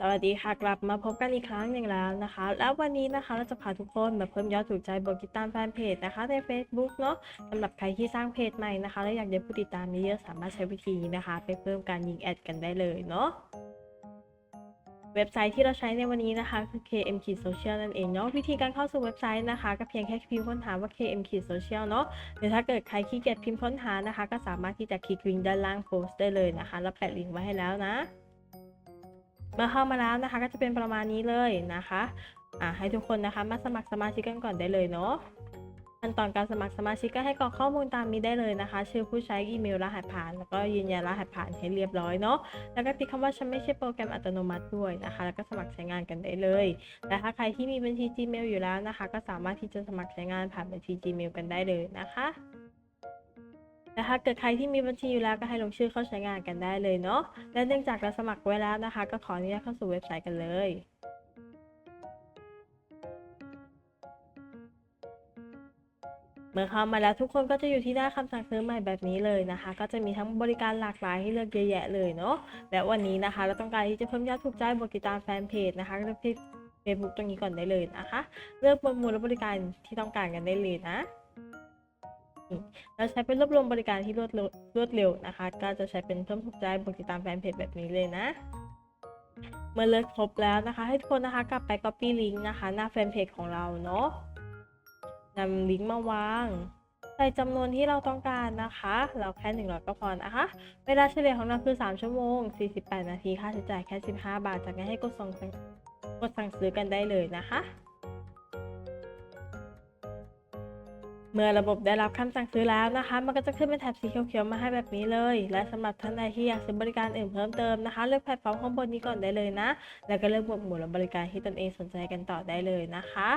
สวัสดีค่ะ กลับมาพบกันอีกครั้งหนึ่งแล้วนะคะ แล้ววันนี้นะคะเราจะพาทุกคนมาเพิ่มยอดถูกใจบนกิตามแฟนเพจนะคะใน Facebook เนาะสำหรับใครที่สร้างเพจใหม่นะคะและอยากได้ผู้ติดตามเยอะสามารถใช้วิธีนี้นะคะ ไปเพิ่มการยิงแอดกันได้เลยเนาะเว็บไซต์ที่เราใช้ในวันนี้นะคะคือ KM Social นั่นเองเนาะวิธีการเข้าสู่เว็บไซต์นะคะ ก็เพียงแค่พิมพ์ค้นหาว่า KM Social เนาะหรือถ้าเกิดใครขี้เกียจพิมพ์ค้นหานะคะ ก็สามารถที่จะคลิกลิงก์ด้านล่างโพสต์ได้เลยนะคะ แล้วแปะลิงก์ไว้ให้แล้วนะ เมื่อเข้ามาแล้วนะคะ ก็จะเป็นประมาณนี้เลยนะคะอ่าให้ทุกคนนะคะมาสมัครสมาชิกกันก่อนได้เลยเนาะขั้นตอนการสมัครสมาชิกก็ให้กรอกข้อมูลตามนี้ได้เลยนะคะ ชื่อผู้ใช้อีเมลรหัสผ่าน แล้วก็ยืนยันรหัสผ่านให้เรียบร้อยเนาะแล้วก็ติ๊กคำว่าฉันไม่ใช่โปรแกรมอัตโนมัติด้วยนะคะ แล้วก็สมัครใช้งานกันได้เลยแต่ถ้าใครที่มีบัญชี Gmail อยู่แล้วนะคะ ก็สามารถที่จะสมัครใช้งานผ่านบัญชี Gmail กันได้เลยนะคะ แต่ถ้าเกิดใครที่มีบัญชีอยู่แล้วก็ให้ลงชื่อเข้าใช้งานกันได้เลยเนาะ และเนื่องจากเราสมัครไว้แล้วนะคะ ก็ขออนุญาตเข้าสู่เว็บไซต์กันเลยเมื่อเข้ามาแล้วทุกคนก็จะอยู่ที่หน้าคำสั่งซื้อใหม่แบบนี้เลยนะคะ ก็จะมีทั้งบริการหลากหลายให้เลือกเยอะแยะเลยเนาะและวันนี้นะคะ เราต้องการที่จะเพิ่มยอดถูกใจบนกิตามแฟนเพจนะคะก็เลือกที่เฟซบุ๊กตรงนี้ก่อนได้เลยนะคะ เลือกประมูลและบริการที่ต้องการกันได้เลยนะ เราใช้เป็นรวบรวมบริการที่รวดเร็วรวดเร็วนะคะ ก็จะใช้เป็นเพิ่มถูกใจบนติดตามแฟนเพจแบบนี้เลยนะ เมื่อเลือกครบแล้วนะคะ ให้ทุกคนนะคะกลับไป copy link นะคะ หน้าแฟนเพจของเราเนาะนำลิงก์มาวางใส่จำนวนที่เราต้องการนะคะ เราแค่หนึ่งร้อยก็พอนะคะ เวลาเฉลี่ยของเราคือ 3 ชั่วโมง 48 นาที ค่าใช้จ่ายแค่ 15 บาท จากนั้นให้กดส่งกดสั่งซื้อกันได้เลยนะคะ เมื่อระบบได้รับคำสั่งซื้อแล้วนะคะ มันก็จะขึ้นเป็นแถบสีเขียวๆมาให้แบบนี้เลย และสำหรับท่านใดที่อยากซื้อบริการอื่นเพิ่มเติมนะคะ เลือกแพลตฟอร์มข้างบนนี้ก่อนได้เลยนะ แล้วก็เลือกหมวดหมู่และบริการที่ตนเองสนใจกันต่อได้เลยนะคะ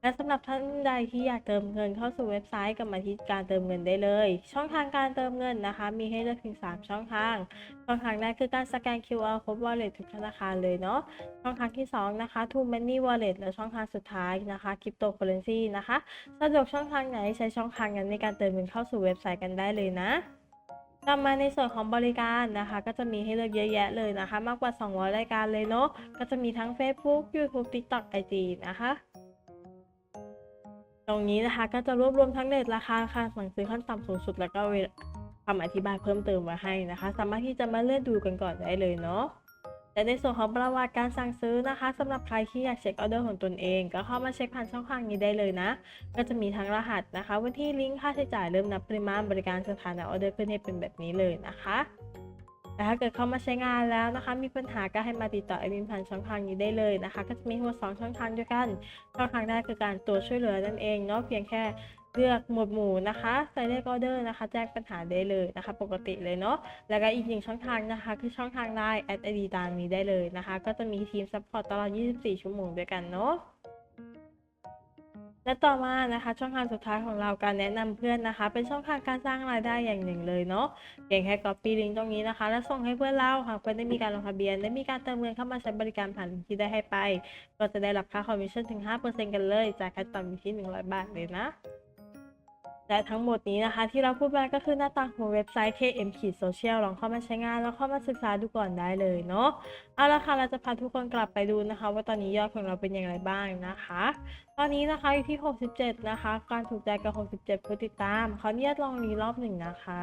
และสำหรับท่านใดที่อยากเติมเงินเข้าสู่เว็บไซต์กับมาที่การเติมเงินได้เลย ช่องทางการเติมเงินนะคะ มีให้เลือกถึง 3 ช่องทาง ช่องทางแรกคือการสแกน QR Code Wallet ทุกธนาคารเลยเนาะ ช่องทางที่ 2 นะคะ True Money Wallet และช่องทางสุดท้ายนะคะ Cryptocurrency นะคะ สะดวกช่องทางไหนช้ช่องทางนั้นในการเติมเงินเข้าสู่เว็บไซต์กันได้เลยนะต่อมาในส่วนของบริการนะคะ ก็จะมีให้เลือกเยอะแยะเลยนะคะ มากกว่า 200 รายการเลยเนาะก็จะมีทั้ง Facebook YouTube TikTok IG นะคะตรงนี้นะคะก็จะรวบรวมทั้งเรทราคาค่าสั่งซื้อขั้นต่ำสูงสุดแล้วก็คำอธิบายเพิ่มเติมมาให้นะคะ สามารถที่จะมาเลือนดูกันก่อนได้เลยเนาะ และในส่วนของประวัติการสั่งซื้อนะคะสำหรับใครที่อยากเช็คออเดอร์ของตนเอง ก็เข้ามาเช็คผ่านช่องทางนี้ได้เลยนะ ก็จะมีทั้งรหัสนะคะวันที่ลิงก์ค่าใช้จ่ายเริ่มนับปริมาณบริการสถานะออเดอร์ขึ้นให้เป็นแบบนี้เลยนะคะแต่ถ้าเกิดเข้ามาใช้งานแล้วนะคะ มีปัญหาก็ให้มาติดต่อแอดมินผ่านช่องทางนี้ได้เลยนะคะ ก็จะมีทั้งหมดสองช่องทางด้วยกันช่องทางแรกคือการตัวช่วยเหลือนั่นเองเนาะเพียงแค่ เลือกหมวดหมู่นะคะใส่เลขออเดอร์นะคะแจ้งปัญหาได้เลยนะคะ ปกติเลยเนาะแล้วก็อีกหนึ่งช่องทางนะคะ คือช่องทางไลน์แอดไอดีตามนี้ได้เลยนะคะ ก็จะมีทีมซัพพอร์ตตลอด 24 ชั่วโมงด้วยกันเนาะและต่อมานะคะ ช่องทางสุดท้ายของเราการแนะนำเพื่อนนะคะ เป็นช่องทางการสร้างรายได้อย่างหนึ่งเลยเนาะเพียงแค่ copy link ตรงนี้นะคะ แล้วส่งให้เพื่อนเราหากเพื่อนได้มีการลงทะเบียน ได้มีการเติมเงินเข้ามาใช้บริการผ่านลิงก์ที่ได้ให้ไป ก็จะได้รับค่าคอมมิชชั่นถึง 5%กันเลยจากขั้นต่ำอยู่ที่ 100 บาทเลยนะ และทั้งหมดนี้นะคะที่เราพูดไปก็คือหน้าตาของเว็บไซต์ KM Social ลองเข้ามาใช้งาน แล้วเข้ามาศึกษาดูก่อนได้เลยเนาะเอาละค่ะเราจะพาทุกคนกลับไปดูนะคะ ว่าตอนนี้ยอดของเราเป็นอย่างไรบ้างนะคะ ตอนนี้นะคะอยู่ที่ 67 นะคะ การถูกใจกับ 67 ผู้ติดตามเขออนุญาตลองรีรอบหนึ่งนะคะ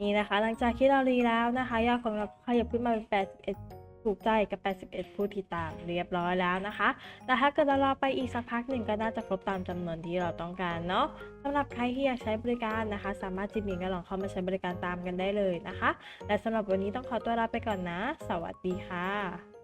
นี่นะคะ หลังจากที่เรารีแล้วนะคะ ยอดของเราขยับขึ้นมาเป็น81 ถูกใจกับ 81 ผู้ติดตามเรียบร้อยแล้วนะคะ แต่ถ้าเกิดเรารอไปอีกสักพักหนึ่งก็น่าจะครบตามจำนวนที่เราต้องการเนาะสำหรับใครที่อยากใช้บริการนะคะ สามารถจิมมิ่งก็ลองเข้ามาใช้บริการตามกันได้เลยนะคะ และสำหรับวันนี้ต้องขอตัวลาไปก่อนนะ สวัสดีค่ะ